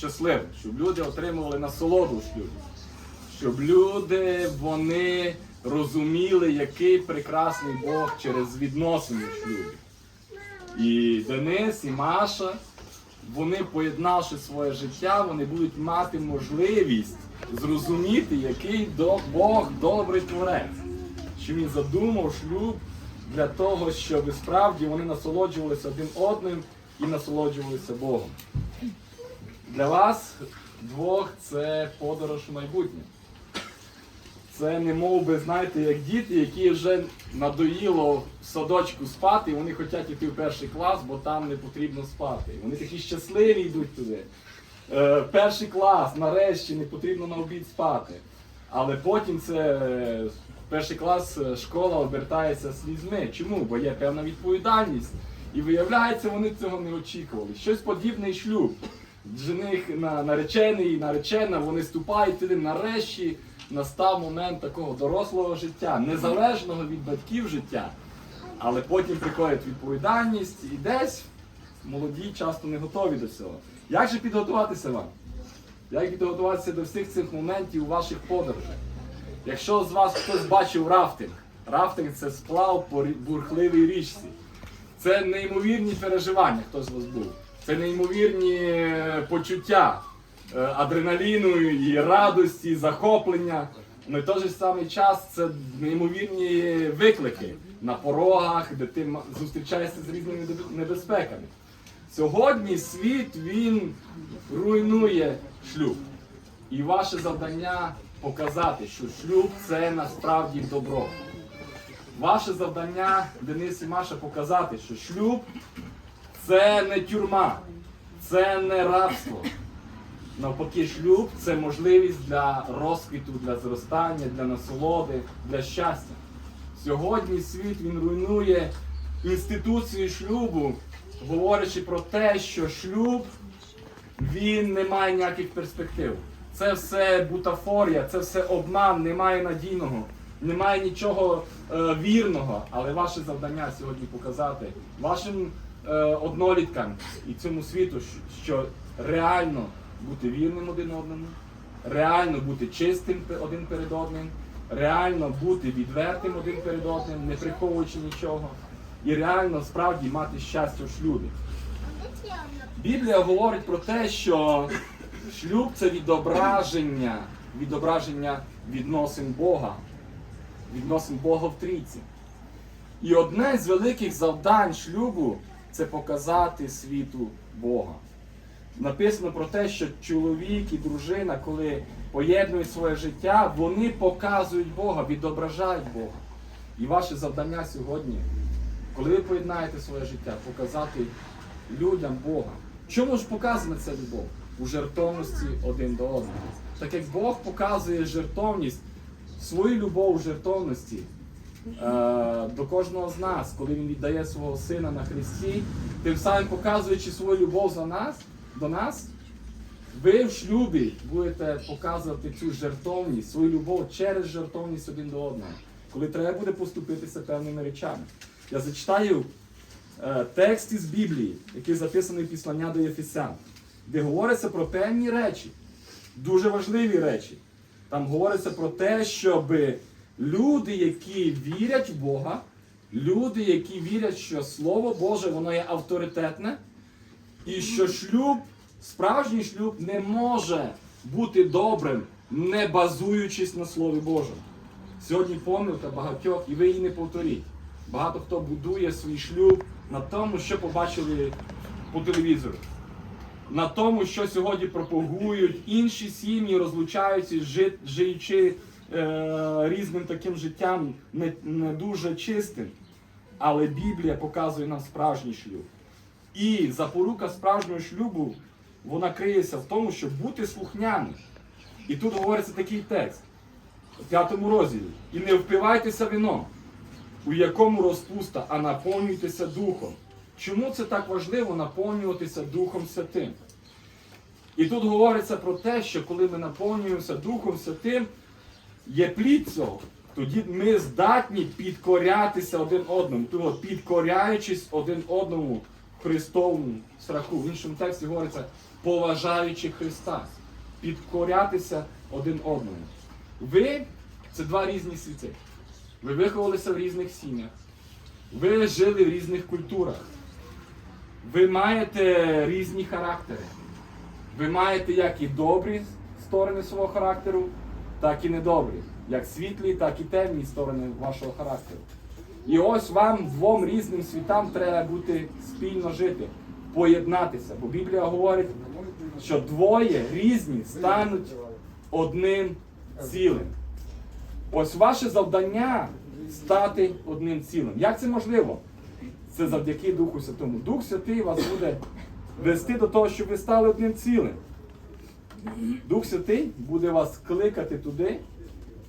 щасливим, щоб люди отримували насолоду шлюбі, щоб люди вони розуміли, який прекрасний Бог через відносини в шлюбі. І Денис, і Маша, вони, поєднавши своє життя, вони будуть мати можливість зрозуміти, який Бог добрий творець. Що він задумав шлюб для того, щоб справді вони насолоджувалися один одним і насолоджувалися Богом. Для вас двох це подорож у майбутнє. Це не мов би, знаєте, як діти, які вже надоїло в садочку спати, і вони хочуть йти в перший клас, бо там не потрібно спати. Вони такі щасливі йдуть туди. Е, перший клас, нарешті, не потрібно на обід спати. Але потім це е, перший клас е, школа обертається слізьми. Чому? Бо є певна відповідальність. І виявляється, вони цього не очікували. Щось подібне і шлюб. Жених на наречений наречена, вони ступають туди нарешті настав момент такого дорослого життя, незалежного від батьків життя. Але потім приходить відповідальність і десь молоді часто не готові до цього. Як же підготуватися вам? Як підготуватися до всіх цих моментів у ваших подорожах? Якщо з вас хтось бачив рафтинг, рафтинг це сплав по бурхливій річці. Це неймовірні переживання, хто з вас був. Це неймовірні почуття е, адреналіну, і радості, і захоплення. Ну і той же самий час це неймовірні виклики на порогах, де ти зустрічаєшся з різними небезпеками. Сьогодні світ він руйнує шлюб. І ваше завдання показати, що шлюб це насправді добро. Ваше завдання, Денис і Маша, показати, що шлюб це не тюрма, це не рабство. Навпаки, шлюб це можливість для розквіту, для зростання, для насолоди, для щастя. Сьогодні світ він руйнує інституцію шлюбу, говорячи про те, що шлюб він не має ніяких перспектив. Це все бутафорія, це все обман, немає надійного, немає нічого е, вірного. Але ваше завдання сьогодні показати вашим одноліткам і цьому світу, що реально бути вірним один одному, реально бути чистим один перед одним, реально бути відвертим один перед одним, не приховуючи нічого, і реально справді мати щастя в шлюбі. Біблія говорить про те, що шлюб це відображення, відображення відносин Бога, відносин Бога в трійці. І одне з великих завдань шлюбу це показати світу Бога. Написано про те, що чоловік і дружина, коли поєднують своє життя, вони показують Бога, відображають Бога. І ваше завдання сьогодні, коли ви поєднаєте своє життя, показати людям Бога. Чому ж показана ця любов? У жертовності один до одного. Так як Бог показує жертовність, свою любов у жертовності до кожного з нас, коли Він віддає свого сина на Христі, тим самим показуючи свою любов за нас, до нас, ви в шлюбі будете показувати цю жертовність, свою любов через жертовність один до одного, коли треба буде поступитися певними речами. Я зачитаю е, текст із Біблії, який записаний післання до Єфесян, де говориться про певні речі, дуже важливі речі. Там говориться про те, щоб люди, які вірять в Бога, люди, які вірять, що Слово Боже, воно є авторитетне, і що шлюб, справжній шлюб не може бути добрим, не базуючись на Слові Божому. Сьогодні помилка багатьох, і ви її не повторіть. Багато хто будує свій шлюб на тому, що побачили по телевізору. На тому, що сьогодні пропагують інші сім'ї, розлучаються, жи- живучи е, різним таким життям, не, не дуже чистим. Але Біблія показує нам справжній шлюб. І запорука справжнього шлюбу, вона криється в тому, щоб бути слухняним. І тут говориться такий текст у п'ятому розділі. І не впивайтеся вином, у якому розпуста, а наповнюйтеся духом. Чому це так важливо наповнюватися Духом Святим? І тут говориться про те, що коли ми наповнюємося Духом Святим, є плід цього. Тоді ми здатні підкорятися один одному, тобто підкоряючись один одному Христовому страху. В іншому тексті говориться, поважаючи Христа, підкорятися один одному. Ви це два різні світи. Ви виховалися в різних сім'ях. Ви жили в різних культурах. Ви маєте різні характери. Ви маєте як і добрі сторони свого характеру, так і недобрі. Як світлі, так і темні сторони вашого характеру. І ось вам двом різним світам треба бути спільно жити, поєднатися. Бо Біблія говорить, що двоє різні стануть одним цілим. Ось ваше завдання стати одним цілим. Як це можливо? Це завдяки Духу Святому. Дух Святий вас буде вести до того, щоб ви стали одним цілим. Дух Святий буде вас кликати туди,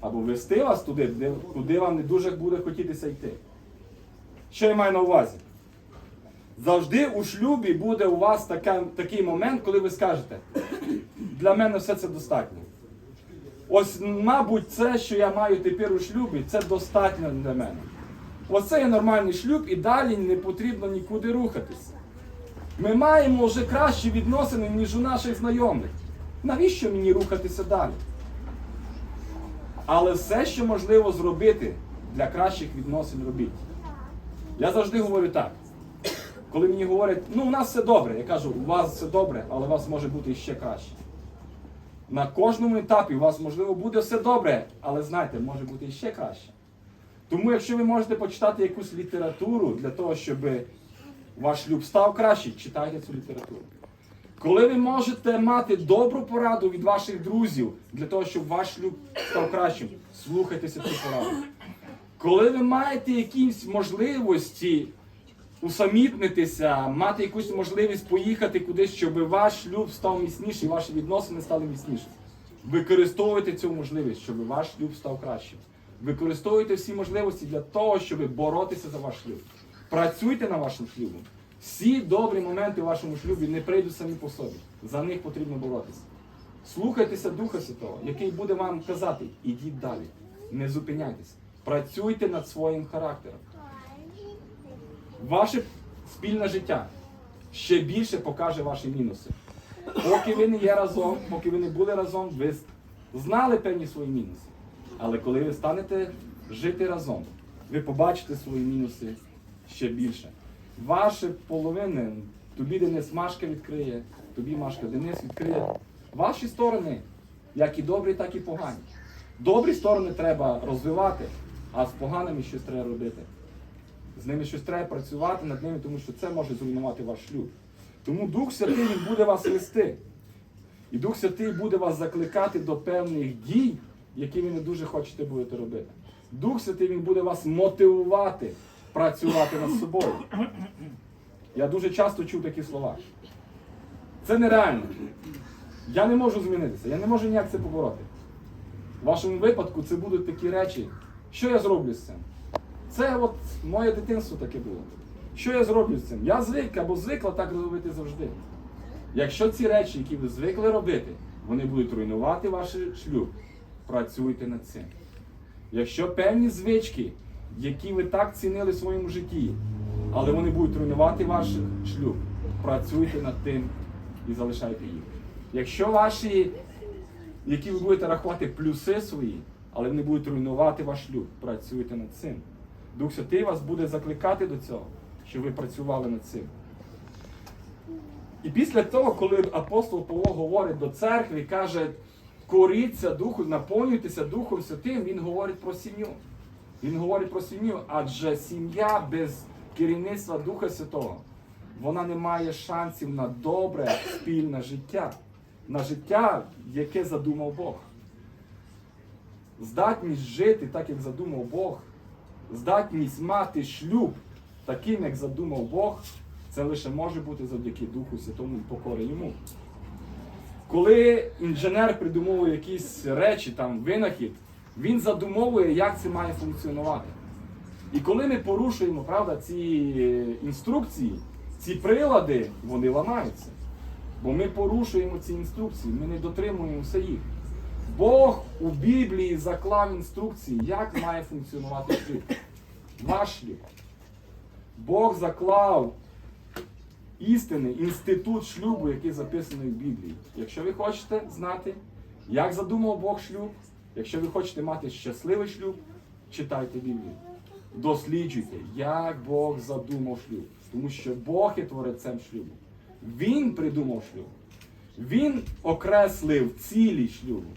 або вести вас туди, де- куди вам не дуже буде хотітися йти. Що я маю на увазі? Завжди у шлюбі буде у вас така, такий момент, коли ви скажете, для мене все це достатньо. Ось, мабуть, це, що я маю тепер у шлюбі, це достатньо для мене. Ось це є нормальний шлюб і далі не потрібно нікуди рухатися. Ми маємо вже кращі відносини, ніж у наших знайомих. Навіщо мені рухатися далі? Але все, що можливо зробити для кращих відносин, робіть. Я завжди говорю так. Коли мені говорять, ну у нас все добре, я кажу, у вас все добре, але у вас може бути ще краще. На кожному етапі у вас, можливо, буде все добре, але знаєте, може бути ще краще. Тому, якщо ви можете почитати якусь літературу для того, щоб ваш шлюб став кращий, читайте цю літературу. Коли ви можете мати добру пораду від ваших друзів для того, щоб ваш шлюб став кращим, слухайтеся цю пораду. Коли ви маєте якісь можливості усамітнитися, мати якусь можливість поїхати кудись, щоб ваш шлюб став міцніший, ваші відносини стали міцніші. Використовуйте цю можливість, щоб ваш шлюб став кращим. Використовуйте всі можливості для того, щоб боротися за ваш шлюб. Працюйте над вашим шлюбом. Всі добрі моменти в вашому шлюбі не прийдуть самі по собі. За них потрібно боротися. Слухайтеся Духа Святого, який буде вам казати, ідіть далі, не зупиняйтесь. Працюйте над своїм характером. Ваше спільне життя ще більше покаже ваші мінуси. Поки ви не є разом, поки ви не були разом, ви знали певні свої мінуси. Але коли ви станете жити разом, ви побачите свої мінуси ще більше. Ваші половини, тобі Денис Машка відкриє, тобі Машка Денис відкриє. Ваші сторони, як і добрі, так і погані. Добрі сторони треба розвивати, а з поганими щось треба робити. З ними щось треба працювати над ними, тому що це може зруйнувати ваш шлюб. Тому Дух Святий буде вас вести. І Дух Святий буде вас закликати до певних дій, які ви не дуже хочете будете робити. Дух Святий він буде вас мотивувати працювати над собою. Я дуже часто чув такі слова. Це нереально. Я не можу змінитися, я не можу ніяк це побороти. В вашому випадку це будуть такі речі. Що я зроблю з цим? Це от моє дитинство таке було. Що я зроблю з цим? Я звик або звикла так робити завжди. Якщо ці речі, які ви звикли робити, вони будуть руйнувати ваш шлюб, працюйте над цим. Якщо певні звички, які ви так цінили в своєму житті, але вони будуть руйнувати ваш шлюб, працюйте над тим і залишайте їх. Якщо ваші, які ви будете рахувати плюси свої, але вони будуть руйнувати ваш шлюб, працюйте над цим. Дух Святий вас буде закликати до цього, щоб ви працювали над цим. І після того, коли апостол Павло говорить до церкви каже, коріться духу, наповнюйтеся Духом Святим, він говорить про сім'ю. Він говорить про сім'ю, адже сім'я без керівництва Духа Святого, вона не має шансів на добре спільне життя, на життя, яке задумав Бог. Здатність жити так, як задумав Бог, здатність мати шлюб таким, як задумав Бог, це лише може бути завдяки Духу Святому і покори йому. Коли інженер придумовує якісь речі, там, винахід, він задумовує, як це має функціонувати. І коли ми порушуємо правда, ці інструкції, ці прилади, вони ламаються. Бо ми порушуємо ці інструкції, ми не дотримуємося їх. Бог у Біблії заклав інструкції, як має функціонувати шлюб. Ваш шлюб. Бог заклав істини, інститут шлюбу, який записаний в Біблії. Якщо ви хочете знати, як задумав Бог шлюб, якщо ви хочете мати щасливий шлюб, читайте Біблію. Досліджуйте, як Бог задумав шлюб. Тому що Бог є творцем шлюбу. Він придумав шлюб. Він окреслив цілі шлюбу.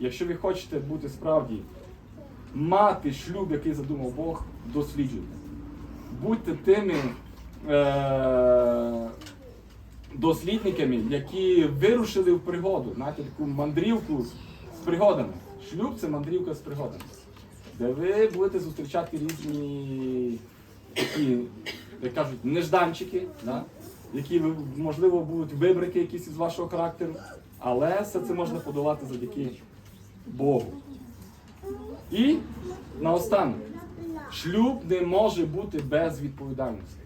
Якщо ви хочете бути справді мати шлюб, який задумав Бог, досліджуйте. Будьте тими е- дослідниками, які вирушили в пригоду, знаєте, таку мандрівку з пригодами. Шлюб це мандрівка з пригодами. Де ви будете зустрічати різні такі, як кажуть, нежданчики, да? які можливо будуть вибрики якісь із вашого характеру, але все це можна подолати завдяки Богу. І наостанок, шлюб не може бути без відповідальності.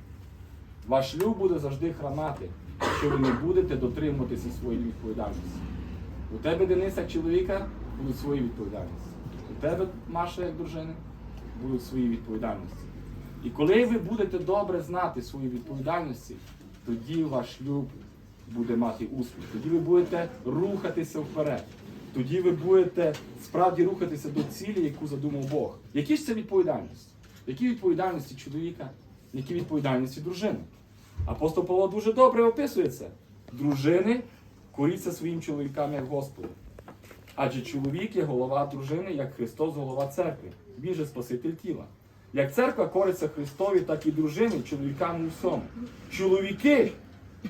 Ваш шлюб буде завжди храмати, якщо ви не будете дотримуватися своєї відповідальності. У тебе, Денис, як чоловіка, будуть свої відповідальності. У тебе, Маша, як дружини, будуть свої відповідальності. І коли ви будете добре знати свої відповідальності, тоді ваш шлюб буде мати успіх. Тоді ви будете рухатися вперед. Тоді ви будете справді рухатися до цілі, яку задумав Бог. Які ж це відповідальності? Які відповідальності чоловіка, які відповідальності дружини? Апостол Павло дуже добре описує це. Дружини коріться своїм чоловікам як Господу. Адже чоловік є голова дружини, як Христос голова церкви, він же Спаситель тіла. Як церква кориться Христові, так і дружини, чоловікам у всьому. Чоловіки,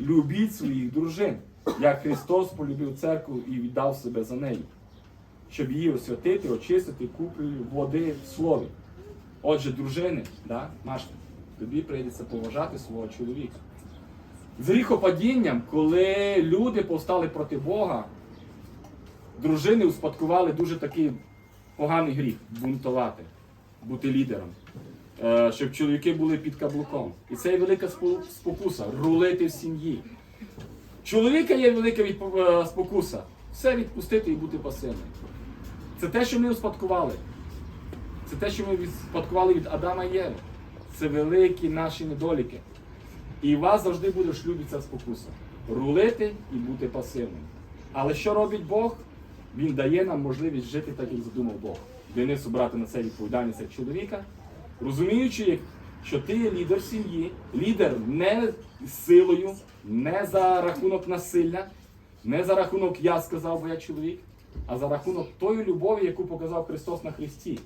любіть своїх дружин, як Христос полюбив церкву і віддав себе за неї, щоб її освятити, очистити куплею води в слові. Отже, дружини, да, Машка, тобі прийдеться поважати свого чоловіка. З гріхопадінням, коли люди повстали проти Бога, дружини успадкували дуже такий поганий гріх бунтувати, бути лідером. Е, Щоб чоловіки були під каблуком. І це є велика спокуса рулити в сім'ї. Чоловіка є велика е, спокуса. Все відпустити і бути пасивним. Це те, що ми успадкували. Це те, що ми відспадкували від Адама і Єви. Це великі наші недоліки. І вас завжди буде в шлюбі ця спокуса. Рулити і бути пасивним. Але що робить Бог? Він дає нам можливість жити так, як задумав Бог. Денису брати на себе відповідальність як чоловіка, розуміючи, що ти є лідер сім'ї, лідер не силою, не за рахунок насилля, не за рахунок я сказав, бо я чоловік, а за рахунок тої любові, яку показав Христос на Христі.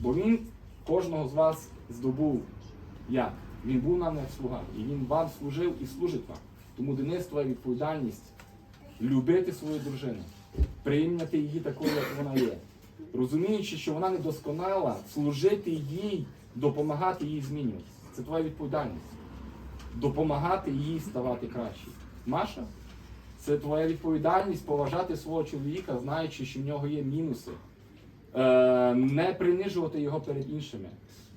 Бо Він кожного з вас здобув як? Він був нам як слуга, і він вам служив і служить вам. Тому Денис, твоя відповідальність любити свою дружину, прийняти її такою, як вона є. Розуміючи, що вона недосконала, служити їй, допомагати їй змінюватися. Це твоя відповідальність. Допомагати їй ставати краще. Маша, це твоя відповідальність поважати свого чоловіка, знаючи, що в нього є мінуси. Е, не принижувати його перед іншими,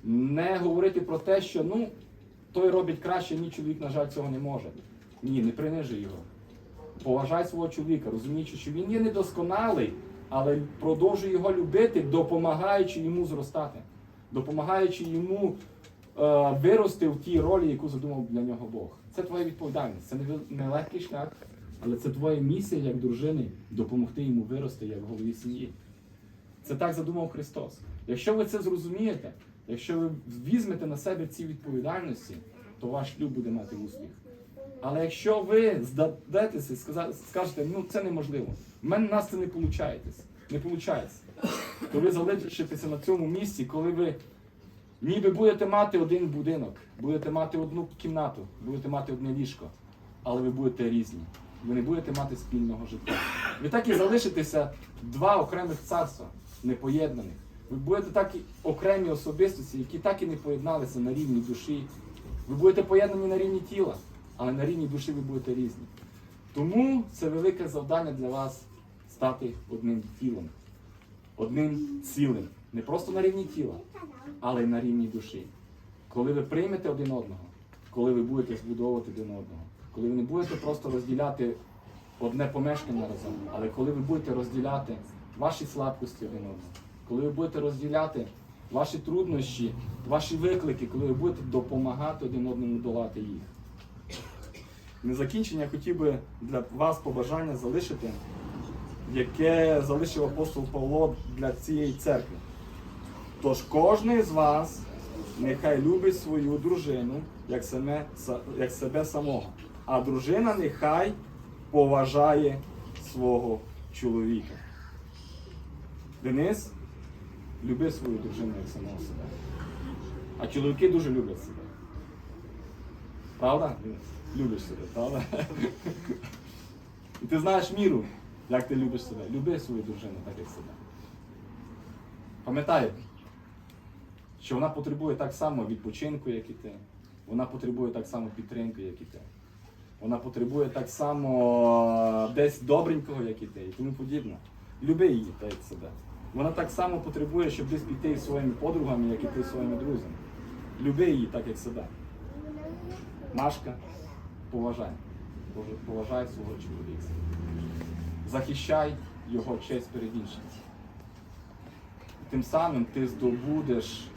не говорити про те, що ну, той робить краще, мій чоловік, на жаль, цього не може. Ні, не принижуй його. Поважай свого чоловіка, розуміючи, що він є недосконалий, але продовжуй його любити, допомагаючи йому зростати, допомагаючи йому е, вирости в тій ролі, яку задумав для нього Бог. Це твоя відповідальність. Це не легкий шлях, але це твоя місія як дружини допомогти йому вирости як голові сім'ї. Це так задумав Христос. Якщо ви це зрозумієте, якщо ви візьмете на себе ці відповідальності, то ваш шлюб буде мати успіх. Але якщо ви здадетеся і скажете, ну це неможливо, в мене нас це не не виходить, то ви залишитеся на цьому місці, коли ви ніби будете мати один будинок, будете мати одну кімнату, будете мати одне ліжко, але ви будете різні. Ви не будете мати спільного життя. Ви так і залишитеся два окремих царства, непоєднаних. Ви будете так і окремі особистості, які так і не поєдналися на рівні душі. Ви будете поєднані на рівні тіла, але на рівні душі ви будете різні. Тому це велике завдання для вас стати одним тілом, одним цілим. Не просто на рівні тіла, але й на рівні душі. Коли ви приймете один одного, коли ви будете збудовувати один одного, коли ви не будете просто розділяти одне помешкання разом, але коли ви будете розділяти ваші слабкості один одного, коли ви будете розділяти ваші труднощі, ваші виклики, коли ви будете допомагати один одному долати їх. На закінчення хотів би для вас побажання залишити, яке залишив апостол Павло для цієї церкви. Тож кожен з вас нехай любить свою дружину, як, саме, як себе самого, а дружина нехай поважає свого чоловіка. Денис, люби свою дружину як самого себе. А чоловіки дуже люблять себе. Правда? Любиш себе, правда? І ти знаєш міру, як ти любиш себе. Люби свою дружину так, як себе. Пам'ятай, що вона потребує так само відпочинку, як і ти. Вона потребує так само підтримки, як і ти. Вона потребує так само десь добренького, як і ти, і тому подібне. Люби її так як себе. Вона так само потребує, щоб десь піти зі своїми подругами, як і ти зі своїми друзями. Люби її так, як себе. Машка, поважай. Пов- Поважай свого чоловіка. Захищай його честь перед іншими. Тим самим ти здобудеш,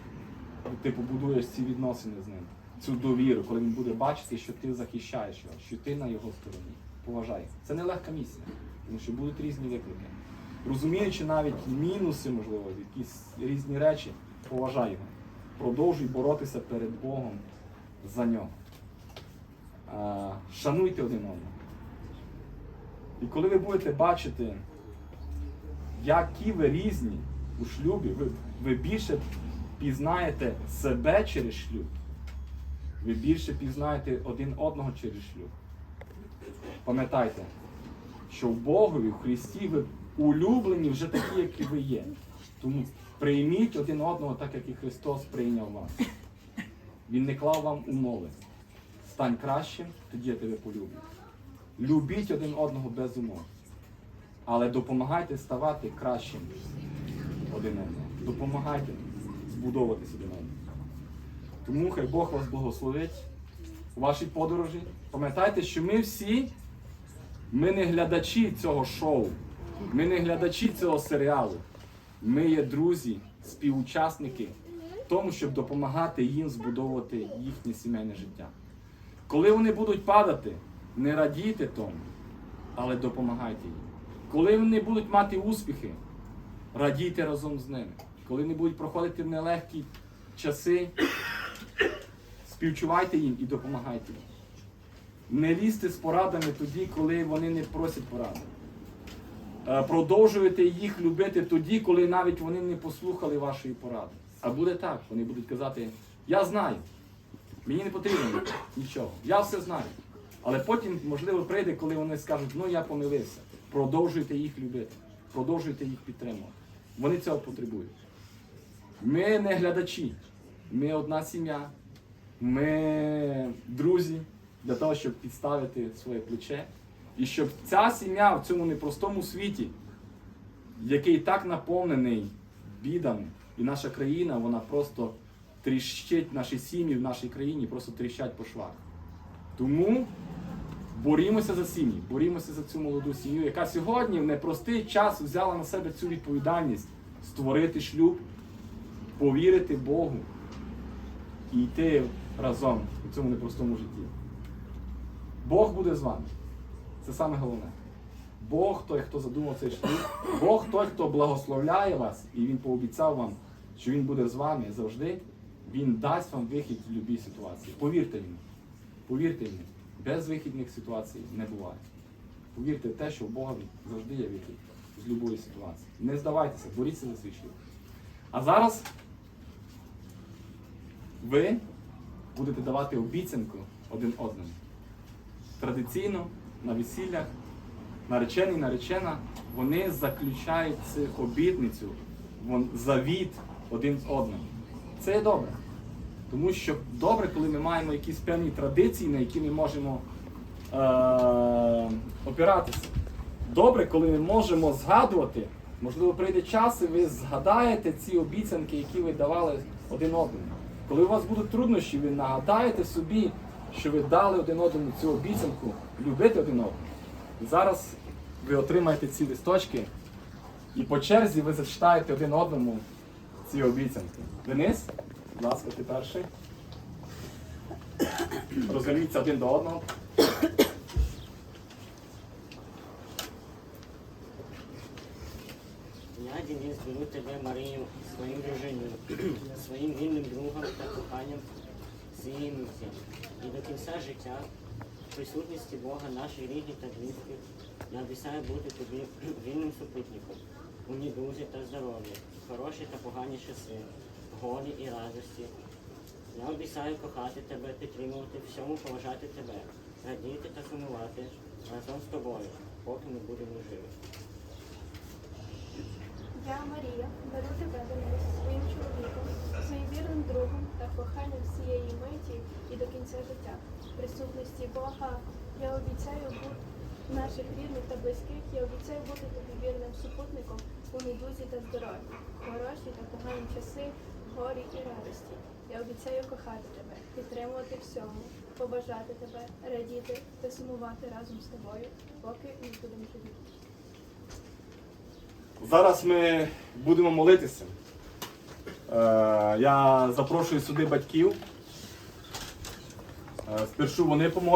ти побудуєш ці відносини з ним, цю довіру, коли він буде бачити, що ти захищаєш його, що ти на його стороні. Поважай. Це не легка місія, тому що будуть різні виклики. Розуміючи навіть мінуси, можливо, якісь різні речі, поважай його. Продовжуй боротися перед Богом за нього. Шануйте один одного. І коли ви будете бачити, які ви різні у шлюбі, ви, ви більше пізнаєте себе через шлюб, ви більше пізнаєте один одного через шлюб. Пам'ятайте, що в Богові, в Христі ви улюблені вже такі, які ви є. Тому прийміть один одного так, як і Христос прийняв вас. Він не клав вам умови. Стань кращим, тоді я тебе полюблю. Любіть один одного без умов. Але допомагайте ставати кращим один одного. Допомагайте збудовуватися один одного. Тому хай Бог вас благословить у вашій подорожі. Пам'ятайте, що ми всі, ми не глядачі цього шоу, ми не глядачі цього серіалу. Ми є друзі, співучасники в тому, щоб допомагати їм збудовувати їхнє сімейне життя. Коли вони будуть падати, не радійте тому, але допомагайте їм. Коли вони будуть мати успіхи, радійте разом з ними. Коли вони будуть проходити нелегкі часи, співчувайте їм і допомагайте їм. Не лізьте з порадами тоді, коли вони не просять поради. Е, Продовжуйте їх любити тоді, коли навіть вони не послухали вашої поради. А буде так, вони будуть казати, я знаю, мені не потрібно нічого, я все знаю. Але потім, можливо, прийде, коли вони скажуть, ну я помилився. Продовжуйте їх любити, продовжуйте їх підтримувати. Вони цього потребують. Ми не глядачі, ми одна сім'я, ми друзі для того, щоб підставити своє плече. І щоб ця сім'я в цьому непростому світі, який так наповнений бідами, і наша країна, вона просто тріщить, наші сім'ї в нашій країні просто тріщать по швах. Тому борімося за сім'ї, борімося за цю молоду сім'ю, яка сьогодні в непростий час взяла на себе цю відповідальність створити шлюб, повірити Богу і йти разом у цьому непростому житті. Бог буде з вами. Це саме головне. Бог той, хто задумав цей шлюб, Бог той, хто благословляє вас, і Він пообіцяв вам, що Він буде з вами завжди, Він дасть вам вихід в будь-якій ситуації. Повірте йому. Повірте йому, без вихідних ситуацій не буває. Повірте в те, що в Бога завжди є вихід з будь-якої ситуації. Не здавайтеся, боріться за свій шлюб. А зараз ви будете давати обіцянку один одному. Традиційно на весіллях наречений, наречена, вони заключають цю обітницю, вон, завіт один з одним. Це є добре. Тому що добре, коли ми маємо якісь певні традиції, на які ми можемо е- опиратися. Добре, коли ми можемо згадувати, можливо, прийде час, і ви згадаєте ці обіцянки, які ви давали один одному. Коли у вас будуть труднощі, ви нагадаєте собі, що ви дали один одному цю обіцянку, любити один одного. Зараз ви отримаєте ці листочки, і по черзі ви зачитаєте один одному ці обіцянки. Денис, будь ласка, ти перший. Розверніться один до одного. Я, Денис, беру тебе, Марію, своїм дружиною, своїм вільним другом та коханням сім'їмся. І до кінця життя в присутності Бога нашої рідні та близьких я обіцяю бути тобі вільним супутником у недузі та здоров'ї, в хороші та погані часи, голі і радості. Я обіцяю кохати тебе, підтримувати, всьому поважати тебе, радіти та сумувати разом з тобою, поки ми будемо живі. Я, Марія, беру тебе до мене зі своїм чоловіком, своїм вірним другом та коханням всієї миті і до кінця життя. Присутності Бога я обіцяю бути наших рідних та близьких, я обіцяю бути тобі вірним супутником у недузі та здоров'ї, хороші та погані часи, горі і радості. Я обіцяю кохати тебе, підтримувати всьому, побажати тебе, радіти та сумувати разом з тобою, поки ми будемо живі. Зараз ми будемо молитися. Е, я запрошую сюди батьків. Е, спершу вони помолять.